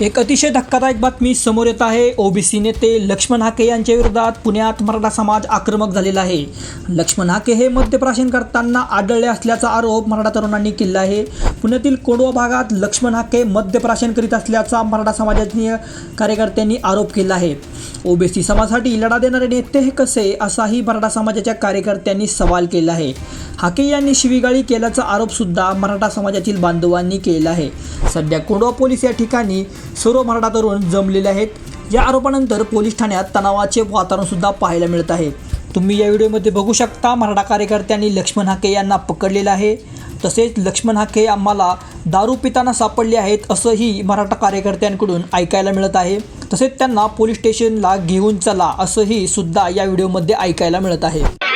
एक अतिशय धक्कादायक बातमी समोर येत आहे. ओबीसी नेते लक्ष्मण हाके यांच्या विरोधात पुण्यात मराठा समाज आक्रमक झालेला आहे. लक्ष्मण हाके हे मद्यप्राशन करताना आढळले असल्याचा आरोप मराठा तरुणांनी केला आहे. पुण्यातील कोंडवा भागात लक्ष्मण हाके मद्यप्राशन करीत असल्याचा मराठा समाजातील कार्यकर्त्यांनी आरोप केला आहे. ओबीसी समाजासाठी लढा देणारे नेते हे कसे असाही मराठा समाजाच्या कार्यकर्त्यांनी सवाल केला आहे. हाके यांनी शिवीगाळी केल्याचा आरोप सुद्धा मराठा समाजातील बांधवांनी केला आहे. सध्या कोंडवा पोलीस या ठिकाणी सर्व मराठा तरुण जमलेले आहेत. या आरोपानंतर पोलीस ठाण्यात तणावाचे वातावरण सुद्धा पाहायला मिळत आहे. तुम्ही या व्हिडिओमध्ये बघू शकता मराठा कार्यकर्त्यांनी लक्ष्मण हाके यांना पकडलेलं आहे. तसेच लक्ष्मण हाके आम्हाला दारू पिताना सापडले आहेत असंही मराठा कार्यकर्त्यांकडून ऐकायला मिळत आहे. तसेच त्यांना पोलीस स्टेशनला घेऊन चला असंही सुद्धा या व्हिडिओमध्ये ऐकायला मिळत आहे.